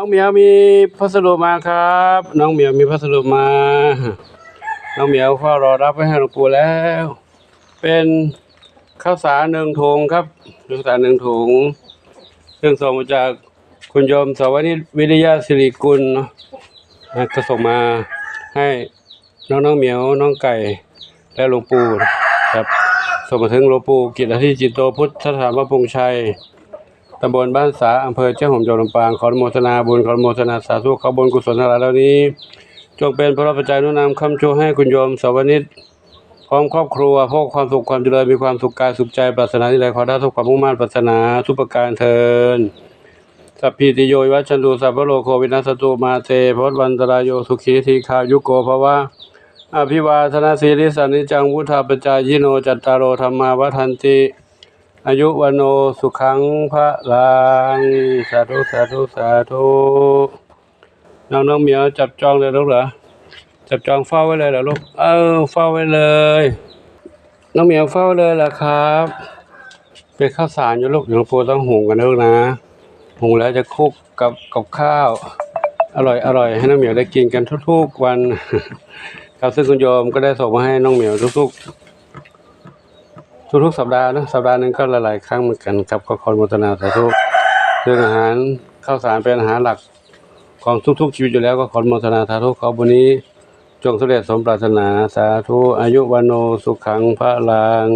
น้องเหมียวมีพัสดุมาครับ น้องเหมียวมีพัสดุมา น้องเหมียวเฝ้ารอรับไว้ให้หลวงปู่แล้ว เป็นข้าวสารหนึ่งถุงครับข้าวสารหนึ่งถุงซึ่งส่งมาจากคุณโยมสวนิวิริยะสิริกุลเนาะก็ส่งมาให้น้องน้องเหมียวน้องไก่และหลวงปู่ครับส่งมาถึงหลวงปู่กิตติจิตโตพุทธสถานพระพงชัย ตำบลบ้านสาอำเภอเจ้าหอมจังหวัดลำปางขออนุโมทนาบุญขออนุโมทนาสาธุขอบุญกุศลทั้งหลายเหล่านี้ จงเป็นพระปัจจัยนุนำคำชูให้คุณโยมสวนิชพร้อมครอบครัวพวกความสุขความเจริญมีความสุขกายสุขใจปรารถนาที่ใดขอได้ทุกความมุ่งมั่นปรารถนาทุกประการเทินสัพพิติโยวิวัชชันตุสัพพโลโควินัสตุมาเตพจวันตรายโยสุขีทีคายุโกภวะอภิวาทนาสีริสันนิจังวุธาปจายโนจัตตารโอธรรมาวัฏันติ อายุวันโนสุขังพระลังสาธุสาธุสาธุน้องน้องเหมียวจับจองเลยลูกเหรอจับจองเฝ้าไว้เลยเหรอลูกเออเฝ้าไว้เลย น้องเหมียวเฝ้าเลยเหรอครับเป็นข้าวสารอยู่ลูกหลวงปู่ต้องหุงกันนะลูกนะหุงแล้วจะคุกกับกับข้าว อร่อยอร่อยให้น้องเหมียวได้กินกันทุกๆวันครับซึ่งคุณโยมก็ได้ส่งมาให้น้องเหมียวทุกๆ ทุกๆสัปดาห์นะสัปดาห์หนึ่งก็หลายๆครั้งเหมือนกันครับก็ขอนุโมทนาสาธุเรื่องอาหารข้าวสารเป็นอาหารหลักของทุกๆชีวิตอยู่แล้วก็ขอนุโมทนาสาธุขอบุญนี้จงสำเร็จสมปรารถนาสาธุอายุวันโนสุขังพระลัง